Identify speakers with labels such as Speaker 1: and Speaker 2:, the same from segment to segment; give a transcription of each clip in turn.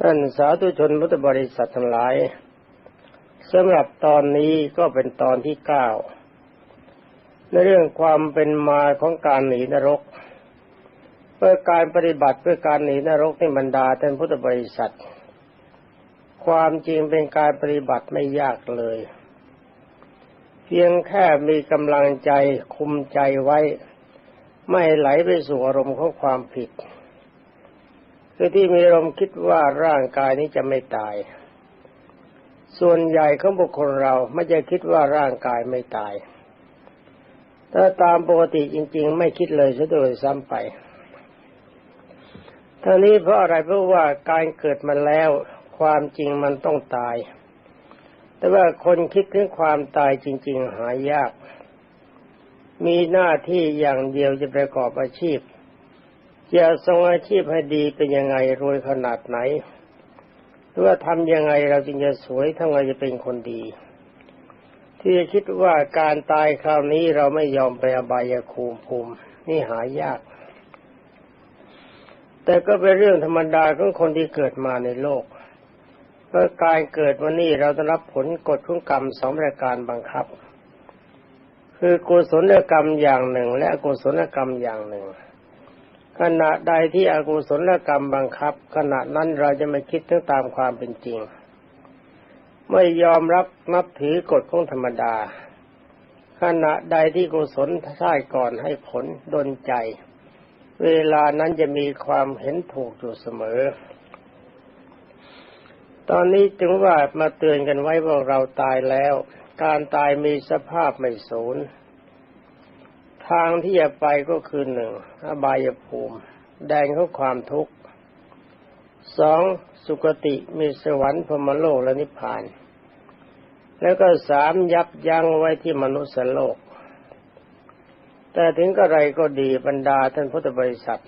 Speaker 1: ท่านสาธุชนพุทธบริษัททั้งหลายสำหรับตอนนี้ก็เป็นตอนที่เก้าในเรื่องความเป็นมาของการหนีนรก เพื่อการปฏิบัติเพื่อการหนีนรกในบรรดาท่านพุทธบริษัท ความจริงเป็นการปฏิบัติไม่ยากเลย เพียงแค่มีกำลังใจคุมใจไว้ ไม่ไหลไปสู่อารมณ์ของความผิด คือที่มีอารมณ์คิดว่าร่างกายนี้จะไม่ตาย ส่วนใหญ่ของบุคคลเราไม่จะคิดว่าร่างกายไม่ตาย ถ้าตามปกติจริง ๆ ไม่คิดเลยซะโดยซ้ำไปท่านี้เพราะอะไรเพราะว่าการเกิดมาแล้วความจริงมันต้องตาย แต่ว่าคนคิดถึงความตายจริง ๆ หายาก มีหน้าที่อย่างเดียวจะประกอบอาชีพ จะทรงอาชีพให้ดีเป็นยังไงรวยขนาดไหนหรือว่าทำยังไงเราจึงจะสวยทำไงจะเป็นคนดี ที่จะคิดว่าการตายคราวนี้เราไม่ยอมไปอบายภูมิภูมิ นี่หายาก แต่ก็เป็นเรื่องธรรมดาของคนที่เกิดมาในโลกเพราะการเกิดวันนี้เราต้องรับผลกฎของกรรมสองประการบังคับ คือกุศลกรรมอย่างหนึ่ง และกุศลกรรมอย่างหนึ่ง ขณะใดที่อกุศลกรรมบังคับ ขณะนั้นเราจะไม่คิดถึงตามความเป็นจริง ไม่ยอมรับนับถือกฎของธรรมดา ขณะใดที่กุศลท่ายก่อนให้ผลดนใจ เวลานั้นจะมีความเห็นถูกอยู่เสมอ ตอนนี้จึงว่ามาเตือนกันไว้ว่าเราตายแล้ว การตายมีสภาพไม่สูญ ทางที่จะไปก็คือหนึ่งอบายภูมิ แดงของความทุกข์สองสุคติมีสวรรค์พรมโลกและนิพพาน แล้วก็สามยับยั้งไว้ที่มนุษย์โลก แต่ถึงกระไรก็ดีบรรดาท่านพุทธบริษัท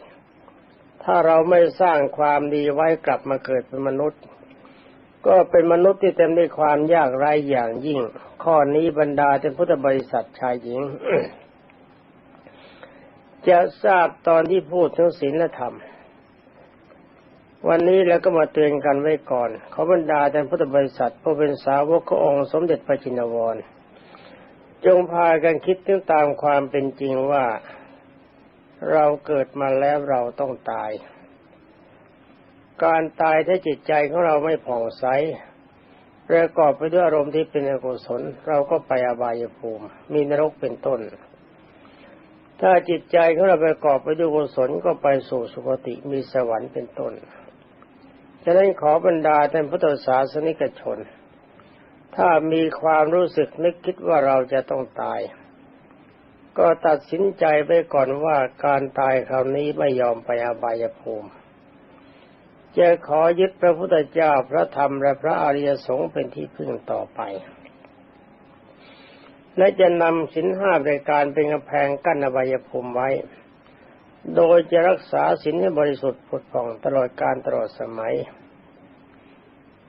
Speaker 1: ถ้าเราไม่สร้างความดีไว้กลับมาเกิดเป็นมนุษย์ ก็เป็นมนุษย์ที่เต็มด้วยความยากไร้อย่างยิ่ง ข้อนี้บรรดาท่านพุทธบริษัทชายหญิง จะทราบตอนที่พูดถึงศีลธรรม วันนี้เราก็มาเตือนกันไว้ก่อนขอบรรดาท่านพุทธบริษัทผู้เป็นสาวกขององค์สมเด็จพระจินวร จงพากันคิดถึงตามความเป็นจริงว่าเราเกิดมาแล้วเราต้องตาย การตายถ้าจิตใจของเราไม่ผ่องใสประกอบไปด้วยอารมณ์ที่เป็นอกุศล เราก็ไปอบายภูมิ มีนรกเป็นต้น ถ้าจิตใจของเราประกอบไปด้วยกุศลก็ไปสู่สุคติมีสวรรค์เป็นต้นฉะนั้นขอบรรดาท่านพุทธศาสนิกชน ถ้ามีความรู้สึกนึกคิดว่าเราจะต้องตาย ก็ตัดสินใจไปก่อนว่าการตายคราวนี้ไม่ยอมไปอบายภูมิจะขอยึดพระพุทธเจ้าพระธรรมและพระอริยสงฆ์เป็นที่พึ่งต่อไป และจะนำสินห้าบริการเป็นกำแพงกั้นอบายภูมิไว้ โดยจะรักษาสินให้บริสุทธิ์ผุดผ่องตลอดการตลอดสมัย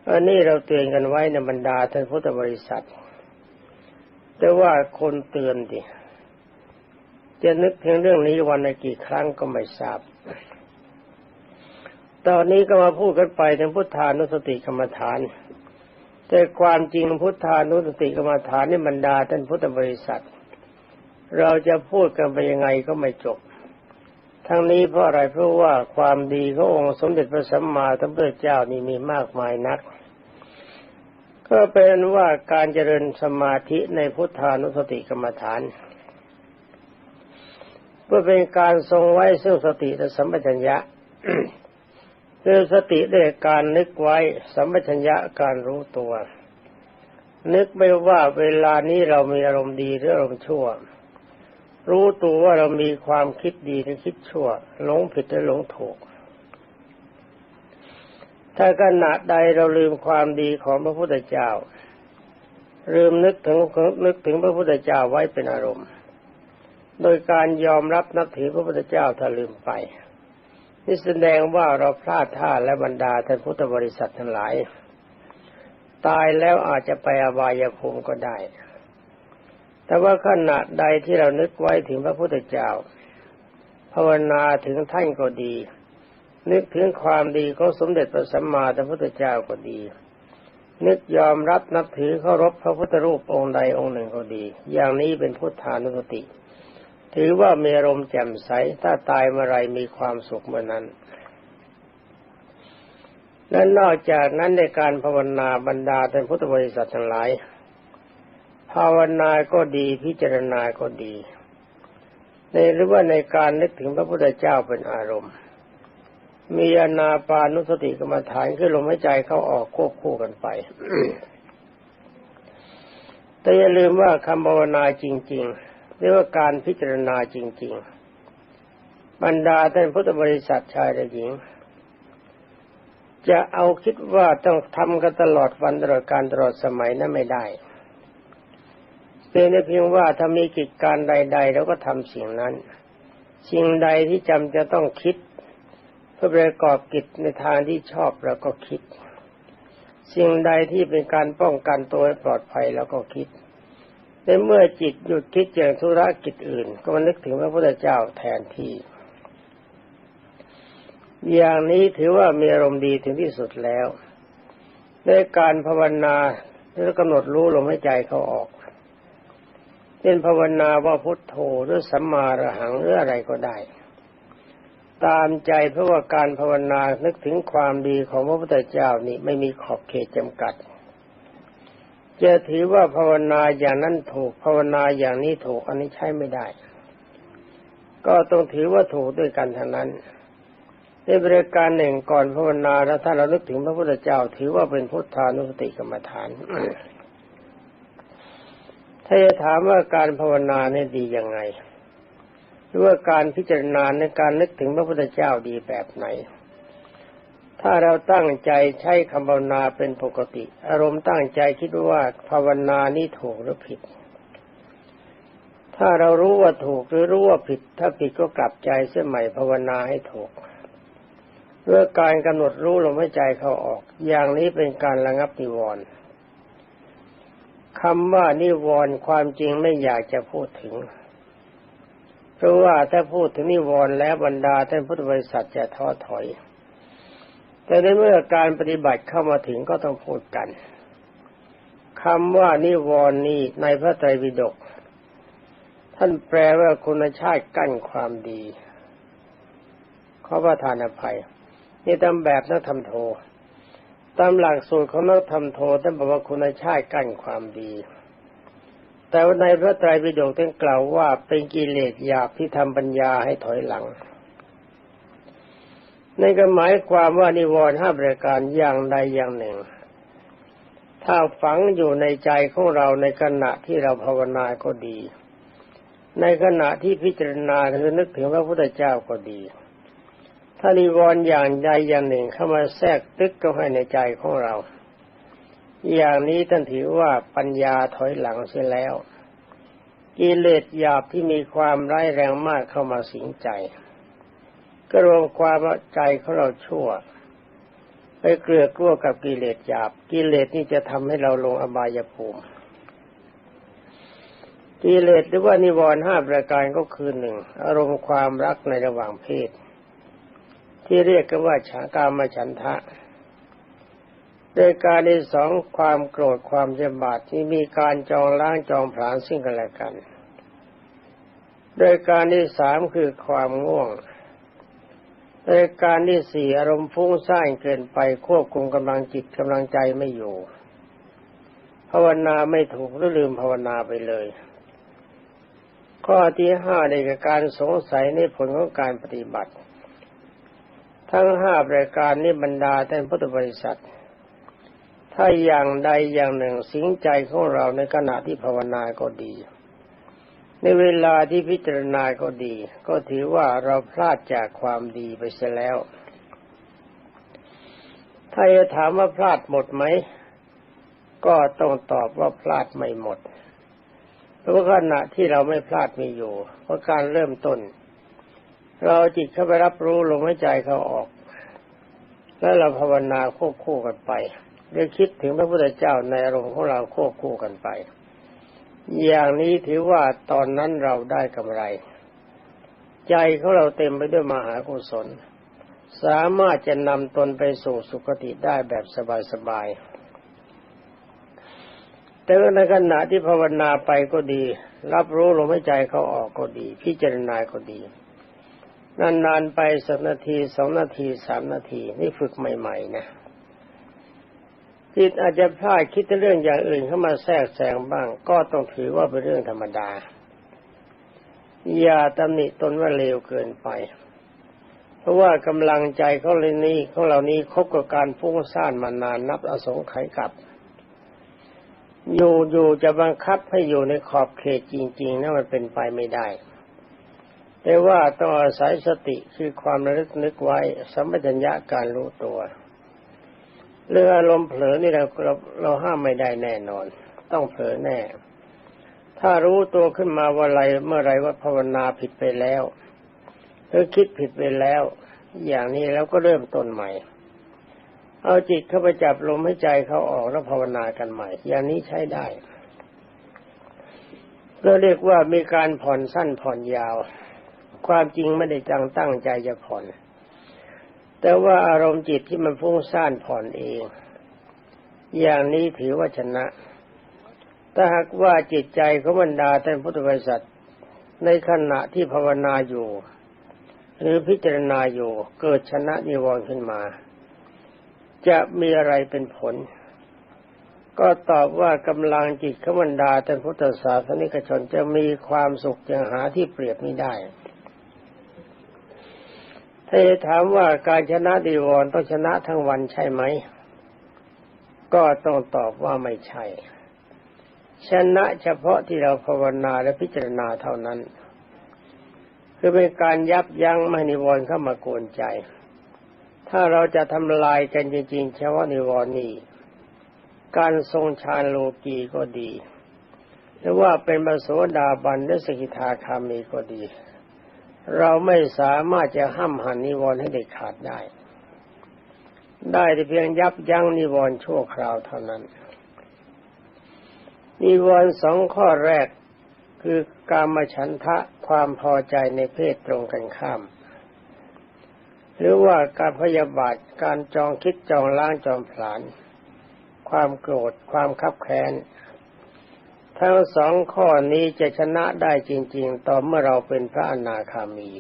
Speaker 1: อันนี้เราเตือนกันไว้ในบรรดาท่านพุทธบริษัท แต่ว่าคนเตือนดิจะนึกถึงเรื่องนี้วันในกี่ครั้งก็ไม่ทราบ ตอนนี้ก็มาพูดกันไปถึงพุทธานุสติกรรมฐาน แต่ความจริงพุทธานุสติกรรมฐานนี่บรรดาท่านพุทธบริษัท เราจะพูดกันไปยังไงก็ไม่จบ ทั้งนี้เพราะอะไรเพราะว่าความดีขององค์สมเด็จพระสัมมาสัมพุทธเจ้านี่มีมากมายนัก ก็เป็นว่าการเจริญสมาธิในพุทธานุสติกรรมฐาน เพื่อเป็นการทรงไว้ซึ่งสติและสัมปชัญญะ คือสติได้การนึกไว้สัมปชัญญะการรู้ตัว นึกไม่ว่าเวลานี้เรามีอารมณ์ดีหรืออารมณ์ชั่ว รู้ตัวว่าเรามีความคิดดีหรือคิดชั่วหลงผิดหรือหลงถูก ถ้าขณะใดเราลืมความดีของพระพุทธเจ้า ลืมนึกถึงนึกถึงพระพุทธเจ้าไว้เป็นอารมณ์ โดยการยอมรับนับถือพระพุทธเจ้าถ้าลืมไป นี่แสดงว่าเราพลาดท่าและบรรดาท่านพุทธบริษัททั้งหลาย ตายแล้วอาจจะไปอบายภูมิก็ได้ แต่ว่าขณะใดที่เรานึกไว้ถึงพระพุทธเจ้า ภาวนาถึงท่านก็ดี นึกถึงความดีของสมเด็จพระสัมมาสัมพุทธเจ้าก็ดี นึกยอมรับนับถือเคารพพระพุทธรูปองค์ใดองค์หนึ่งก็ดี อย่างนี้เป็นพุทธานุสติ ถือว่ามีอารมณ์แจ่มใส ถ้าตายเมื่อไรมีความสุขเมื่อนั้นและนอกจากนั้นในการภาวนาบรรดาท่านพุทธบริษัททั้งหลาย ภาวนาก็ดีพิจารณาก็ดี ในหรือว่าในการนึกถึงพระพุทธเจ้าเป็นอารมณ์ มีอนาปานุสติกรรมฐานคือลมหายใจเข้าออกควบคู่กันไปแต่อย่าลืมว่าคำภาวนาจริง ๆ หรือว่าการพิจารณาจริง ๆ บรรดาท่านพุทธบริษัทชายและหญิง จะเอาคิดว่าต้องทำกันตลอดวันตลอดการตลอดสมัยนั้นไม่ได้เป็นเพียงว่าถ้ามีกิจการใดๆเราก็ทำสิ่งนั้น สิ่งใดที่จำจะต้องคิด เพื่อประกอบกิจในทางที่ชอบเราก็คิด สิ่งใดที่เป็นการป้องกันตัวให้ปลอดภัยเราก็คิด แต่เมื่อจิตหยุดคิดอย่างธุรกิจอื่น ก็มานึกถึงพระพุทธเจ้าแทนที่ อย่างนี้ถือว่ามีอารมณ์ดีถึงที่สุดแล้วในการภาวนาหรือกำหนดรู้ลมหายใจเขาออกเป็นภาวนาว่าพุทโธหรือสัมมาระหังหรืออะไรก็ได้ ตามใจเพราะว่าการภาวนานึกถึงความดีของพระพุทธเจ้านี่ไม่มีขอบเขตจำกัด จะถือว่าภาวนาอย่างนั้นถูกภาวนาอย่างนี้ถูกอันนี้ใช้ไม่ได้ ก็ต้องถือว่าถูกด้วยกันทั้งนั้นในบริการหนึ่งก่อนภาวนาแล้วถ้าเรานึกถึงพระพุทธเจ้า ถือว่าเป็นพุทธานุสติกรรมฐาน ถ้าจะถามว่าการภาวนาเนี่ยดียังไง หรือว่าการพิจารณาในการนึกถึงพระพุทธเจ้าดีแบบไหน ถ้าเราตั้งใจใช้คำภาวนาเป็นปกติ อารมณ์ตั้งใจคิดว่าภาวนานี้ถูกหรือผิด ถ้าเรารู้ว่าถูกหรือรู้ว่าผิด ถ้าผิดก็กลับใจเสียใหม่ภาวนาให้ถูกเพื่อการกำหนดรู้ลมหายใจเข้าออก อย่างนี้เป็นการระงับนิวรณ์คำว่านิวรณ์ความจริงไม่อยากจะพูดถึง เพราะว่าถ้าพูดถึงนิวรณ์แล้วบรรดาท่านพุทธบริษัทจะท้อถอย แต่ในเมื่อการปฏิบัติเข้ามาถึงก็ต้องพูดกันคำว่านิวรณ์นี้ในพระไตรปิฎกท่านแปลว่าคุณชาติกั้นความดีขอประทานอภัย นี่ตามแบบนักธรรมโท ตามหลักสูตรของนักธรรมโทท่านบอกว่าคุณชาติกั้นความดี แต่ว่าในพระไตรปิฎกท่านกล่าวว่าเป็นกิเลสหยาบที่ทำปัญญาให้ถอยหลัง นก็หมายความว่านิวรณ์ห้าประการอย่างใดอย่างหนึ่ง ถ้าฝังอยู่ในใจของเราในขณะที่เราภาวนาก็ดี ในขณะที่พิจารณาหรือนึกถึงพระพุทธเจ้าก็ดี ถ้านิวรณ์อย่างใดอย่างหนึ่งเข้ามาแทรกตึกเข้าให้ในใจของเรา อย่างนี้ท่านถือว่าปัญญาถอยหลังเสียแล้ว กิเลสหยาบที่มีความร้ายแรงมากเข้ามาสิงใจ ก็รวมความว่าใจของเราชั่ว ไปเกลือกลัวกับกิเลสหยาบ กิเลสนี่จะทำให้เราลงอบายภูมิ กิเลสหรือว่านิวรณ์ห้าประการก็คือหนึ่งอารมณ์ความรักในระหว่างเพศ ที่เรียกกันว่าฉากามาฉันทะโดยการที่สองความโกรธความเจ็บาดที่มีการจองล้างจองผลาญซึ่งกันและกัน โดยการที่สามคือความง่วง โดยการที่สี่อารมณ์ฟุ้งซ่านเกินไปควบคุมกำลังจิตกำลังใจไม่อยู่ ภาวนาไม่ถูกหรือลืมภาวนาไปเลย ข้อที่ห้าในการสงสัยในผลของการปฏิบัติ ทั้งห้าประการนี้บรรดาท่านพุทธบริษัท ถ้าอย่างใดอย่างหนึ่งสิงใจของเราในขณะที่ภาวนาก็ดี ในเวลาที่พิจารณาก็ดี ก็ถือว่าเราพลาดจากความดีไปเสียแล้ว ถ้าจะถามว่าพลาดหมดไหม ก็ต้องตอบว่าพลาดไม่หมด เพราะขณะที่เราไม่พลาดมีอยู่ เพราะการเริ่มต้น เราจิตเข้าไปรับรู้ลมหายใจเขาออก แล้วเราภาวนาควบคู่กันไปหรือคิดถึงพระพุทธเจ้าในอารมณ์ของเราควบคู่กันไป อย่างนี้ถือว่าตอนนั้นเราได้กำไร ใจของเราเต็มไปด้วยมหากุศล สามารถจะนำตนไปสู่สุคติได้แบบสบายๆแต่ในขณะที่ภาวนาไปก็ดี รับรู้ลมหายใจเขาออกก็ดี พิจารณาก็ดี นานๆไปสักนาทีสองนาทีสามนาที นี่ฝึกใหม่ ๆ นะ จิตอาจจะพลาดคิดเรื่องอย่างอื่นเข้ามาแทรกแซงบ้าง ก็ต้องถือว่าเป็นเรื่องธรรมดา อย่าตำหนิตนว่าเลวเกินไป เพราะว่ากำลังใจเขาเลยนี้ของเรานี้คบกับการฟุ้งซ่านมานานนับอสงไขยกับ อยู่อยู่จะบังคับให้อยู่ในขอบเขตจริงๆนั้นมันเป็นไปไม่ได้ แต่ว่าต้องอาศัยสติคือความระลึกนึกไว้สัมปชัญญะการรู้ตัว เรื่องอารมณ์เผลอนี่เราเราเราห้ามไม่ได้แน่นอน ต้องเผลอแน่ ถ้ารู้ตัวขึ้นมาว่าอะไรเมื่อไรว่าภาวนาผิดไปแล้วหรือคิดผิดไปแล้ว อย่างนี้แล้วก็เริ่มต้นใหม่ เอาจิตเข้าไปจับลมให้ใจเขาออกแล้วภาวนากันใหม่ อย่างนี้ใช้ได้เราเรียกว่ามีการผ่อนสั้นผ่อนยาว ความจริงไม่ได้จังตั้งใจจะผ่อน แต่ว่าอารมณ์จิตที่มันฟุ้งซ่านผ่อนเอง อย่างนี้ถือว่าชนะ ถ้าหากว่าจิตใจของบรรดาท่านพุทธบริษัทในขณะที่ภาวนาอยู่ หรือพิจารณาอยู่เกิดชนะนิวรณ์ขึ้นมา จะมีอะไรเป็นผล ก็ตอบว่ากำลังจิตขบรรดาท่านพุทธศาสนิกชนจะมีความสุขอย่างหาที่เปรียบไม่ได้ ถ้าถามว่าการชนะดีวรต้องชนะทั้งวันใช่ไหม ก็ต้องตอบว่าไม่ใช่ ชนะเฉพาะที่เราภาวนาและพิจารณาเท่านั้น คือเป็นการยับยั้งไม่นิวรณ์เข้ามากวนใจ ถ้าเราจะทำลายกันจริงๆเฉพาะนิวรณ์นี้ การทรงฌานโลกีก็ดี หรือว่าเป็นบโสดาบันหรือสกิทาคามีก็ดี เราไม่สามารถจะห้ามหันนิวรณ์ให้เด็ดขาดได้ ได้แต่เพียงยับยั้งนิวรณ์ชั่วคราวเท่านั้น นิวรณ์สองข้อแรกคือการมฉันทะความพอใจในเพศตรงกันข้าม หรือว่าการพยาบาทการจองคิดจองล้างจองผลาญความโกรธความคับแค้น ทั้งสองข้อนี้จะชนะได้จริง ๆ ต่อเมื่อเราเป็นพระอนาคามี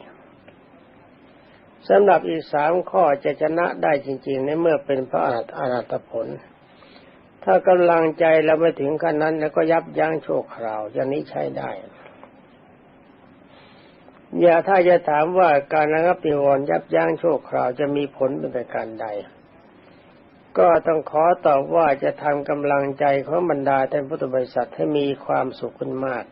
Speaker 1: สำหรับอีกสามข้อจะชนะได้จริง ๆ ในเมื่อเป็นพระอรหัตผล ถ้ากำลังใจเราไม่ถึงขั้นนั้นแล้วก็ยับยั้งโชคคราวอย่างนี้ใช้ได้ อย่าถ้าจะถามว่าการระงับปิวรยับยั้งโชคคราวจะมีผลเป็นประการใด ก็ต้องขอตอบว่าจะทำกำลังใจของบรรดาท่านพุทธบริษัทให้มีความสุขขึ้นมาก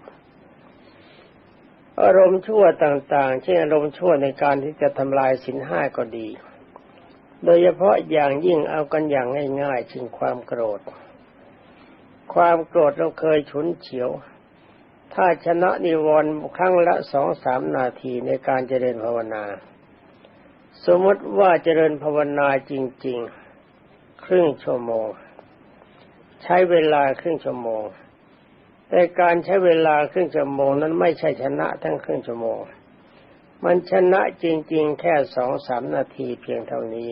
Speaker 1: อารมณ์ชั่วต่างๆ เช่นอารมณ์ชั่วในการที่จะทำลายสินห้าก็ดี โดยเฉพาะอย่างยิ่งเอากันอย่างง่ายๆช่นความโกรธ ความโกรธเราเคยฉุนเฉียว ถ้าชนะนิวรณ์ครั้งละสองสามนาทีในการเจริญภาวนา สมมติว่าเจริญภาวนาจริง ๆ ครึ่งชั่วโมง ใช้เวลาครึ่งชั่วโมง แต่การใช้เวลาครึ่งชั่วโมงนั้นไม่ใช่ชนะทั้งครึ่งชั่วโมง มันชนะจริง ๆ แค่สองสามนาทีเพียงเท่านี้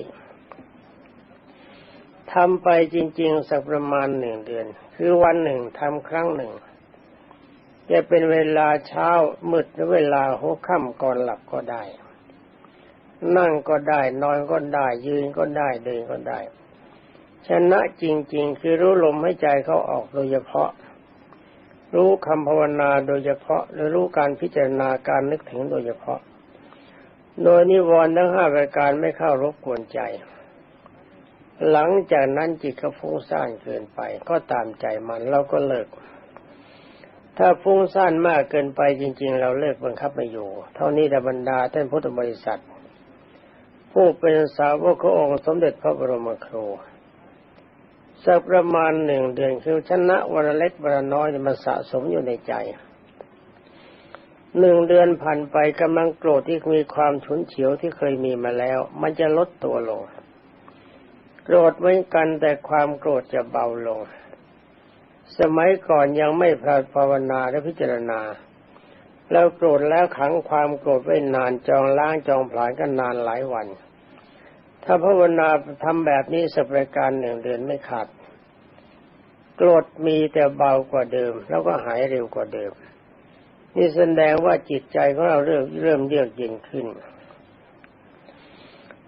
Speaker 1: ทำไปจริง ๆ สักประมาณหนึ่งเดือน คือวันหนึ่งทำครั้งหนึ่ง จะเป็นเวลาเช้ามืดหรือเวลาหัวค่ำก่อนหลับก็ได้ นั่งก็ได้ นอนก็ได้ ยืนก็ได้เดินก็ได้ ชนะจริง ๆ คือรู้ลมให้ใจเขาออกโดยเฉพาะ รู้คำภาวนาโดยเฉพาะ หรือรู้การพิจารณาการนึกถึงโดยเฉพาะ โดยนิวรณ์ทั้งห้าประการไม่เข้ารบกวนใจ หลังจากนั้นจิตเขาฟุ้งซ่านเกินไป ก็ตามใจมันเราก็เลิก ถ้าฟุ้งซ่านมากเกินไปจริง ๆ เราเลิกบังคับไม่อยู่ เท่านี้แต่บรรดาท่านพุทธบริษัทผู้เป็นสาวกขององค์สมเด็จพระบรมครู สักประมาณหนึ่งเดือนคือชนะวันเล็กวันน้อยมันสะสมอยู่ในใจหนึ่งเดือนผ่านไปกำลังโกรธที่มีความฉุนเฉียวที่เคยมีมาแล้ว มันจะลดตัวลง โกรธเหมือนกันแต่ความโกรธจะเบาลง สมัยก่อนยังไม่พาภาวนาและพิจารณา แล้วโกรธแล้วขังความโกรธไว้นานจองล้างจองผลาญกันนานหลายวัน ถ้าภาวนาทำแบบนี้สักประการหนึ่งเดือนไม่ขาดโกรธมีแต่เบากว่าเดิม แล้วก็หายเร็วกว่าเดิม นี่แสดงว่าจิตใจของเราเริ่มเริ่มเยือกเย็นขึ้น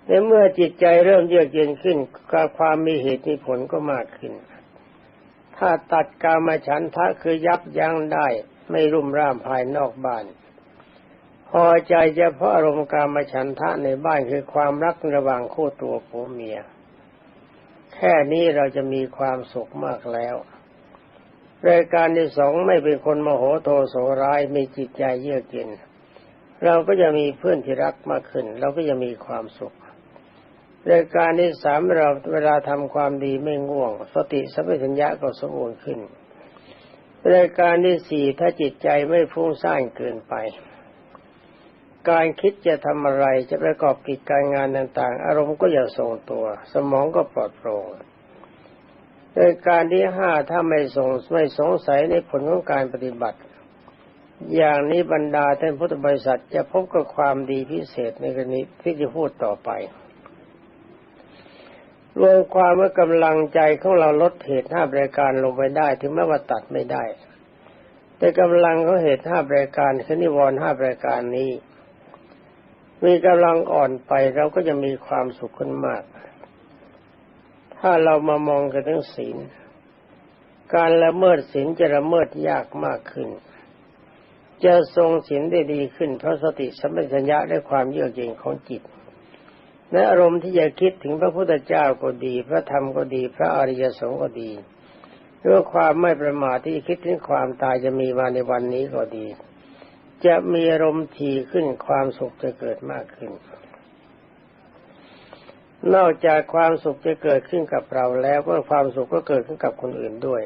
Speaker 1: ในเมื่อจิตใจเริ่มเยือกเย็นขึ้นการความมีเหตุมีผลก็มากขึ้น ถ้าตัดกามฉันทะคือยับยั้งได้ไม่รุ่มร่ามภายนอกบ้าน พอใจเฉพาะอารมณ์กามาฉันทะในบ้านคือความรักระหว่างคู่ตัวผัวเมีย แค่นี้เราจะมีความสุขมากแล้วรายการที่สองไม่เป็นคนโมโหโทโสร้ายมีจิตใจเยือกเย็นเราก็จะมีเพื่อนที่รักมากขึ้น เราก็จะมีความสุขรายการที่สามเราเวลาทำความดีไม่ง่วง สติสัมปชัญญะก็สมบูรณ์ขึ้นรายการที่สี่ถ้าจิตใจไม่ฟุ้งซ่านเกินไป การคิดจะทำอะไรจะประกอบกิจการงานต่างๆ อารมณ์ก็อย่าทรงตัว สมองก็ปลอดโปร่งรายการที่ห้าถ้าไม่สงไม่สงสัยในผลของการปฏิบัติ อย่างนี้บรรดาท่านพุทธบริษัทจะพบกับความดีพิเศษในกรณีที่จะพูดต่อไป รวมความว่ากำลังใจของเราลดเหตุห้าบริการลงไปได้ถึงแม้ว่าตัดไม่ได้ แต่กำลังของเหตุห้าบริการคนิวรห้าบริการนี้ มีกำลังอ่อนไปเราก็จะมีความสุขขึ้นมาก ถ้าเรามามองกันถึงศีล การละเมิดศีลจะละเมิดยากมากขึ้น จะทรงศีลได้ดีขึ้นเพราะสติสัมปชัญญะและความเยือกเย็นของจิตในอารมณ์ที่จะคิดถึงพระพุทธเจ้าก็ดี พระธรรมก็ดี พระอริยสงฆ์ก็ดีด้วยความไม่ประมาทที่คิดถึงความตายจะมีมาในวันนี้ก็ดี จะมีอารมณ์ทีขึ้นความสุขจะเกิดมากขึ้น นอกจากความสุขจะเกิดขึ้นกับเราแล้วก็ความสุขก็เกิดขึ้นกับคนอื่นด้วย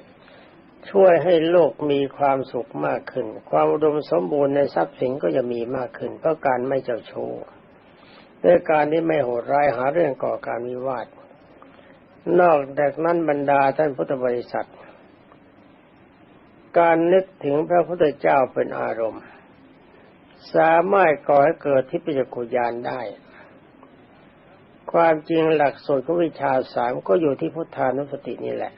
Speaker 1: ช่วยให้โลกมีความสุขมากขึ้น ความอุดมสมบูรณ์ในทรัพย์สินก็จะมีมากขึ้นเพราะการไม่เจ้าชู้ด้วยการที่ไม่โหดร้ายหาเรื่องก่อการวิวาทนอกจากนั้นบรรดาท่านพุทธบริษัท การนึกถึงพระพุทธเจ้าเป็นอารมณ์ สามารถก่อให้เกิดที่ปิจกุญาณได้ ความจริงหลักสูตรของวิชาสามก็อยู่ที่พุทธานุสตินี่แหละ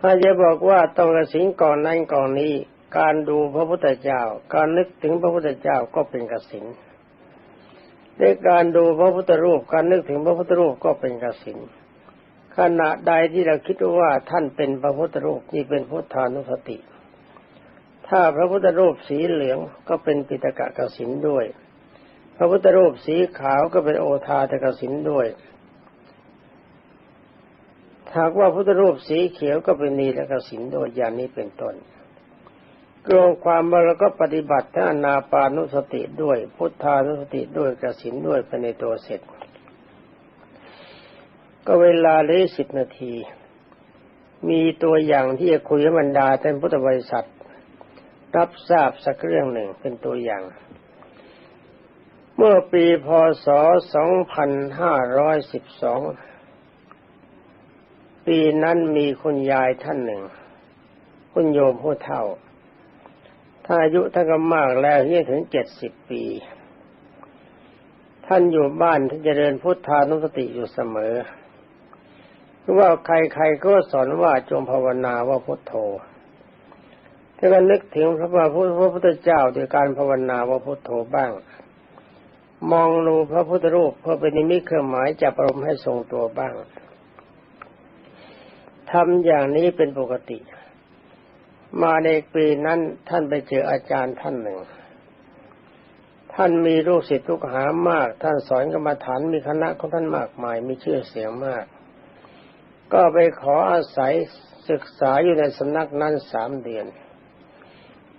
Speaker 1: ถ้าจะบอกว่าต้องกระสิงก่อนนั้นก่อนนี้ การดูพระพุทธเจ้า การนึกถึงพระพุทธเจ้าก็เป็นกสินในการดูพระพุทธรูปการนึกถึงพระพุทธรูปก็เป็นกสินขณะใดที่เราคิดว่าท่านเป็นพระพุทธรูปนี่เป็นพุทธานุสติ ถ้าพระพุทธรูปสีเหลืองก็เป็นปิตกะกสินด้วย พระพุทธรูปสีขาวก็เป็นโอทาตกสินด้วยหากว่าพุทธรูปสีเขียวก็เป็นนีและกสินด้วยอย่างนี้เป็นต้นรวมความว่าเราก็ปฏิบัติทั้งอนาปานุสติด้วย พุทธานุสติด้วยกสินด้วยไปในตัวเสร็จ ก็เวลาเลยสิบนาที มีตัวอย่างที่จะคุยบรรดาท่านพุทธบริษัท รับทราบสักเรื่องหนึ่งเป็นตัวอย่าง เมื่อปีพศ 2512 ปีนั้นมีคุณยายท่านหนึ่ง คุณโยมผู้เฒ่า ถ้าอายุท่านก็มากแล้วยี่ถึงเจ็ดสิบปี ท่านอยู่บ้านท่านเจริญพุทธานุสติอยู่เสมอ เพราะว่าใครๆก็สอนว่าจงภาวนาว่าพุทโธ ถ้าก็นึกถึงพระพระพุทธเจ้าโดยการภาวนาว่าพุทโธบ้าง มองดูพระพุทธรูปเพื่อเป็นนิมิตเครื่องหมายจับอารมณ์ให้ทรงตัวบ้างทำอย่างนี้เป็นปกติ มาในปีนั้นท่านไปเจออาจารย์ท่านหนึ่ง ท่านมีลูกศิษย์ลูกหามาก ท่านสอนกรรมฐานมีคณะของท่านมากมายมีชื่อเสียงมาก ก็ไปขออาศัยศึกษาอยู่ในสำนักนั้นสามเดือน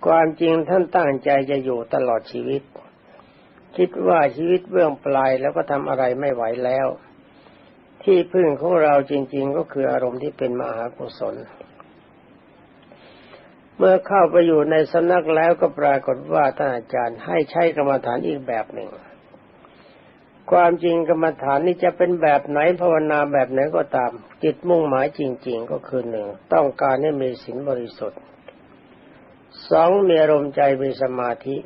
Speaker 1: ความจริงท่านตั้งใจจะอยู่ตลอดชีวิต คิดว่าชีวิตเบื้องปลายแล้วก็ทำอะไรไม่ไหวแล้ว ที่พึ่งของเราจริง ๆ ก็คืออารมณ์ที่เป็นมหากุศล เมื่อเข้าไปอยู่ในสำนักแล้วก็ปรากฏว่าท่านอาจารย์ให้ใช้กรรมฐานอีกแบบหนึ่ง ความจริงกรรมฐานนี้จะเป็นแบบไหนภาวนาแบบไหนก็ตามจิตมุ่งหมายจริง ๆ ก็คือหนึ่งต้องการให้มีศีลบริสุทธิ์ สองมีอารมณ์ใจมีสมาธิ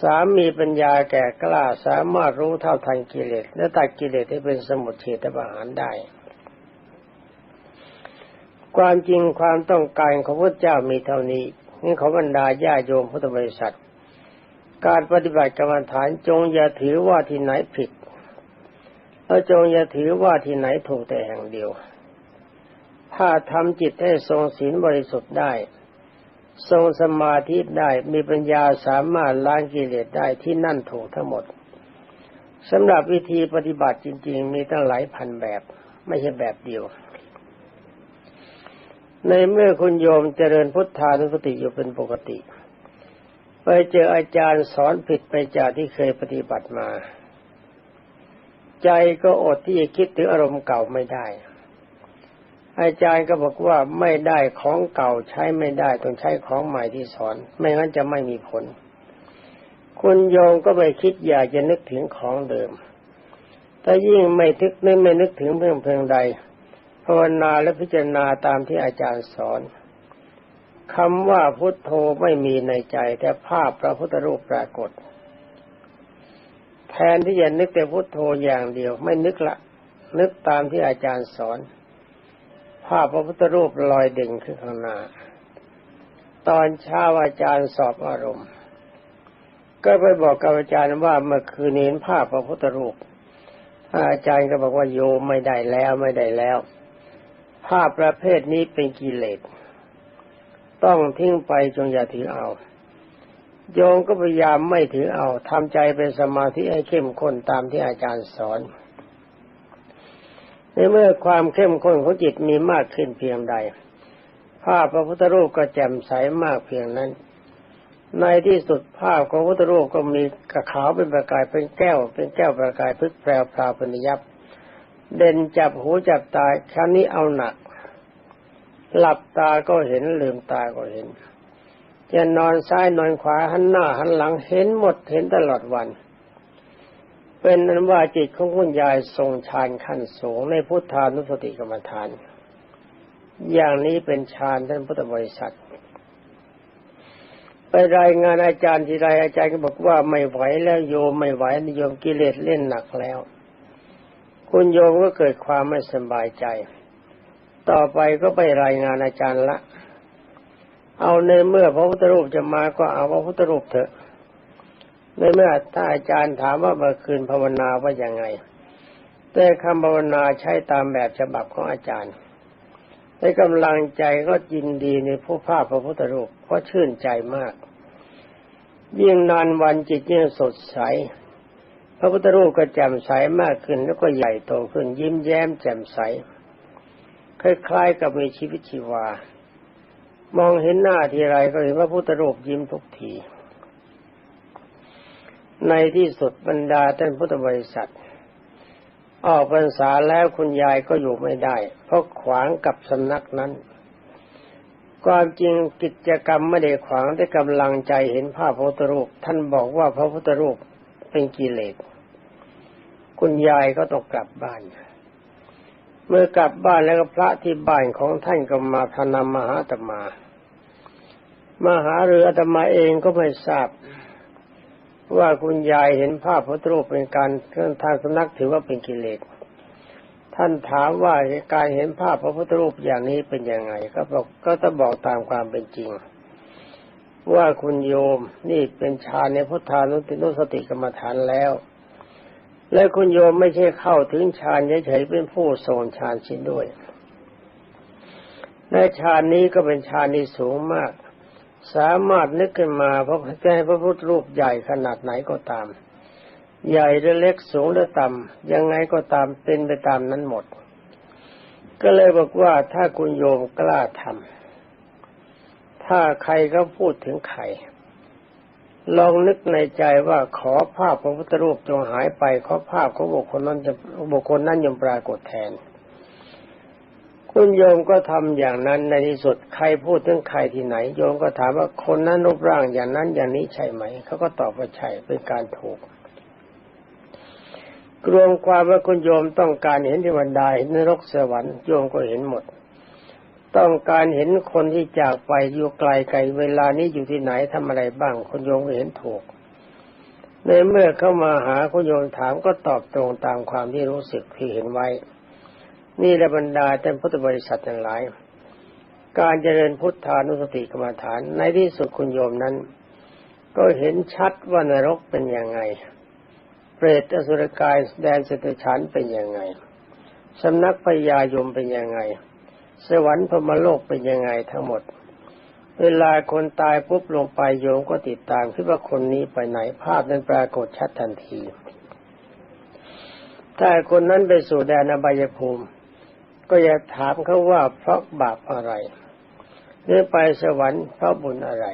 Speaker 1: สามมีปัญญาแก่กล้าสามารถรู้เท่าทันกิเลสและตัดกิเลสให้เป็นสมุทเฉตประหารได้ ความจริงความต้องการของพระเจ้ามีเท่านี้นี่ขอบรรดาญาโยมพุทธบริษัท การปฏิบัติกรรมฐานจงอย่าถือว่าที่ไหนผิดแล้วจงอย่าถือว่าที่ไหนถูกแต่แห่งเดียว ถ้าทำจิตให้ทรงศีลบริสุทธิ์ได้ ทรงสมาธิได้มีปัญญาสามารถล้างกิเลสได้ที่นั่นถูกทั้งหมดสำหรับวิธีปฏิบัติจริง ๆ มีตั้งหลายพันแบบ ไม่ใช่แบบเดียว ในเมื่อคุณโยมเจริญพุทธานุสติอยู่เป็นปกติ ไปเจออาจารย์สอนผิดไปจากที่เคยปฏิบัติมา ใจก็อดที่จะคิดถึงอารมณ์เก่าไม่ได้ อาจารย์ก็บอกว่าไม่ได้ของเก่าใช้ไม่ได้ต้องใช้ของใหม่ที่สอน ไม่งั้นจะไม่มีผล คุณโยมก็ไปคิดอยากจะนึกถึงของเดิมถ้ายิ่งไม่ทึกนึกไม่นึกถึงเพื่องเพียงใดภาวนาและพิจารณาตามที่อาจารย์สอนคำว่าพุทโธไม่มีในใจ แต่ภาพพระพุทธรูปปรากฏ แทนที่จะนึกแต่พุทโธอย่างเดียว ไม่นึกละ นึกตามที่อาจารย์สอน ภาพพระพุทธรูปลอยเด่นขึ้นข้างหน้า ตอนเช้าอาจารย์สอบอารมณ์ ก็ไปบอกกับอาจารย์ว่าเมื่อคืนเห็นภาพพระพุทธรูป อาจารย์ก็บอกว่าโยไม่ได้แล้วไม่ได้แล้ว ภาพประเภทนี้เป็นกิเลสต้องทิ้งไปจงอย่าถือเอา โยมก็พยายามไม่ถือเอาทำใจเป็นสมาธิให้เข้มข้นตามที่อาจารย์สอน ในเมื่อความเข้มข้นของจิตมีมากขึ้นเพียงใด ภาพพระพุทธรูปก็แจ่มใสมากเพียงนั้น ในที่สุดภาพของพระพุทธรูปก็มีกระขาวเป็นประกายเป็นแก้ว เป็นแก้วประกายพึกแปรพราวเป็นยับ เด่นจับหูจับตาครั้นี้เอาหนัก หลับตาก็เห็นลืมตาก็เห็นจะนอนซ้ายนอนขวาหันหน้าหันหลังเห็นหมดเห็นตลอดวัน เป็นนั้นว่าจิตของคุณยายทรงฌานขั้นสูงในพุทธานุสติกรรมฐาน อย่างนี้เป็นฌานท่านพุทธบริษัท ไปรายงานอาจารย์ทีไรอาจารย์ก็บอกว่าไม่ไหวแล้วโยมไม่ไหวโยมกิเลสเล่นหนักแล้ว คุณโยมก็เกิดความไม่สบายใจ ต่อไปก็ไปรายงานอาจารย์ละ เอาในเมื่อพระพุทธรูปจะมาก็เอาพระพุทธรูปเถอะ ในเมื่อถ้าอาจารย์ถามว่าเมื่อคืนภาวนาว่าอย่างไง แต่คำภาวนาใช้ตามแบบฉบับของอาจารย์ในกำลังใจก็ยินดีในผู้ภาพพระพุทธรูปเพราะชื่นใจมาก ยิ่งนานวันจิตยิ่งสดใส พระพุทธรูปก็แจ่มใสมากขึ้นแล้วก็ใหญ่โตขึ้นยิ้มแย้มแจ่มใส คล้ายๆกับมีชีวิตชีวา มองเห็นหน้าทีไรก็เห็นว่าพุทธรูปยิ้มทุกที ในที่สุดบรรดาท่านพุทธบริษัท ออกพรรษาแล้วคุณยายก็อยู่ไม่ได้ เพราะขวางกับสำนักนั้น ความจริงกิจกรรมไม่ได้ขวางแต่กำลังใจเห็นภาพพระพุทธรูป ท่านบอกว่าพระพุทธรูปเป็นกิเลสคุณยายก็ต้องกลับบ้าน เมื่อกลับบ้านแล้วพระที่บ้านของท่านก็มาพนามมหาตมา มหาเรืออาตมาเองก็ไม่ทราบ ว่าคุณยายเห็นภาพพระรูปเป็นการเครื่องทางสนักถือว่าเป็นกิเลส ท่านถามว่าการเห็นภาพพระพุทธรูปอย่างนี้เป็นยังไง ก็บอกก็ต้องบอกตามความเป็นจริง ว่าคุณโยมนี่เป็นฌานในพุทธานุตินุสติกรรมฐานแล้ว และคุณโยมไม่ใช่เข้าถึงฌานเฉยๆเป็นผู้ทรงฌานชิ้นด้วยในฌานนี้ก็เป็นฌานที่สูงมาก สามารถนึกขึ้นมาเพราะจะให้พระพุทธรูปใหญ่ขนาดไหนก็ตาม ใหญ่หรือเล็กสูงหรือต่ำยังไงก็ตามเป็นไปตามนั้นหมด ก็เลยบอกว่าถ้าคุณโยมกล้าทำถ้าใครก็พูดถึงใครลองนึกในใจว่าขอภาพพระพุทธรูปจงหายไป ขอภาพของบุคคลนั้นจะบุคคลนั้นยังปรากฏแทน คุณโยมก็ทำอย่างนั้นในที่สุดใครพูดถึงใครที่ไหน โยมก็ถามว่าคนนั้นรูปร่างอย่างนั้นอย่างนี้ใช่ไหม เขาก็ตอบว่าใช่เป็นการถูกรวมความว่าคุณโยมต้องการเห็นเทวดาเห็นนรกสวรรค์โยมก็เห็นหมด ต้องการเห็นคนที่จากไปอยู่ไกลไกลเวลานี้อยู่ที่ไหนทำอะไรบ้างคนโยมเห็นถูก ในเมื่อเข้ามาหาคุณโยมถามก็ตอบตรงตามความที่รู้สึกที่เห็นไว้ นี่แหละบรรดาท่านพุทธบริษัททั้งหลาย การเจริญพุทธานุสติกรรมฐาน ในที่สุดคุณโยมนั้น ก็เห็นชัดว่านรกเป็นยังไง เปรตอสุรกายแดนสตฉันเป็นยังไงสำนักพญายมเป็นยังไง สวรรค์พรมโลกเป็นยังไงทั้งหมด เวลาคนตายปุ๊บลงไปโยมก็ติดตามคิดว่าคนนี้ไปไหนภาพนั้นปรากฏชัดทันที ถ้าคนนั้นไปสู่แดนอบายภูมิ ก็อย่าถามเขาว่าเพราะบาปอะไรหรือไปสวรรค์เพราะบุญอะไร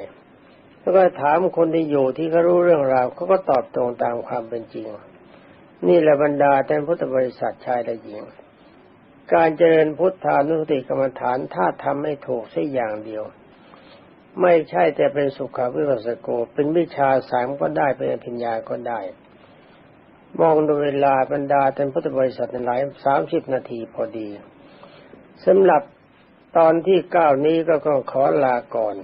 Speaker 1: แล้วก็ถามคนที่อยู่ที่เขารู้เรื่องราวเขาก็ตอบตรงตามความเป็นจริง นี่แหละบรรดาท่านพุทธบริษัทชายและหญิง การเจริญพุทธานุสติกรรมฐานถ้าทำไม่ถูกสักอย่างเดียว ไม่ใช่แต่เป็นสุขวิปัสสโก เป็นวิชาสามก็ได้เป็นปัญญาก็ได้มองดูเวลาบรรดาท่านพุทธบริษัทหลายสามสิบนาทีพอดี สำหรับตอนที่เก้านี้ก็ต้อขอลาก่อน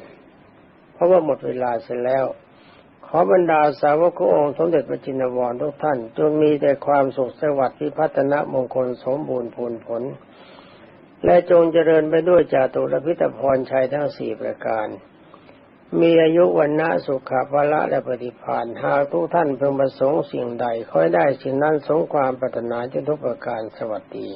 Speaker 1: เพราะว่าหมดเวลาเสร็จแล้ว ขอบรรดาสาวกององค์สมเด็จพระจินวรทุกท่าน จงมีแต่ความสุขสวัสดิ์พิพัฒนมงคลสมบูรณ์ผลผล และจงเจริญไปด้วยจาตุรพิตพรชัยทั้งสี่ประการ มีอายุวันนะสุขภาละและปฏิภาณหากทุกท่านเพิ่งประสงค์สิ่งใดขอให้ได้สิ่งนั้นสงความปรารถนาจนทุกประการสวัสดี